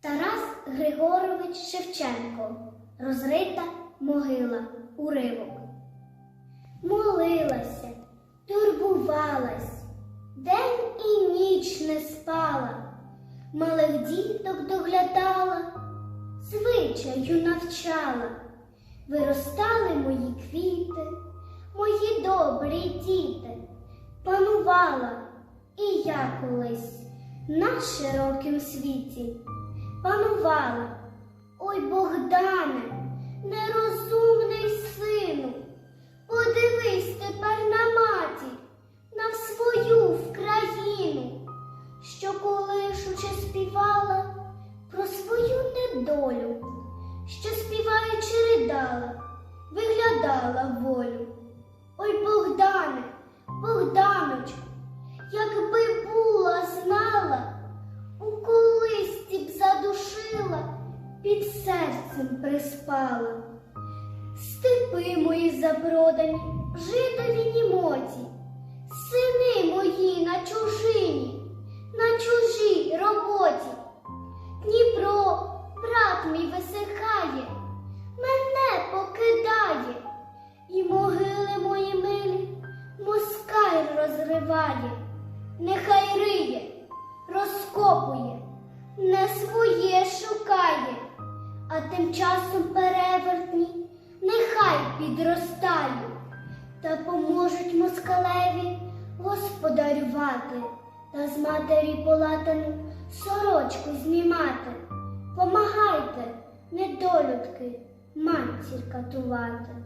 Тарас Григорович Шевченко. Розрита могила. Уривок. Молилася, турбувалась, день і ніч не спала, малих діток доглядала, звичаю навчала. Виростали мої квіти, мої добрі діти, панувала і я колись на широкім світі панувала. Ой, Богдане, нерозумний сину, подивись тепер на матір, на свою Вкраїну, що колишуче співала про свою недолю, що співаючи ридала, виглядала волю. Під серцем приспала. Степи мої запродані, житові німоті, сини мої на чужині, на чужій роботі. Дніпро, брат мій висихає, мене покидає, і могили мої милі москаль розриває, нехай риє, розкопує, не своє шукає, нехай підростає, та поможуть москалеві господарювати, та з матері полатану сорочку знімати. Помагайте, недолюдки, матір катувати.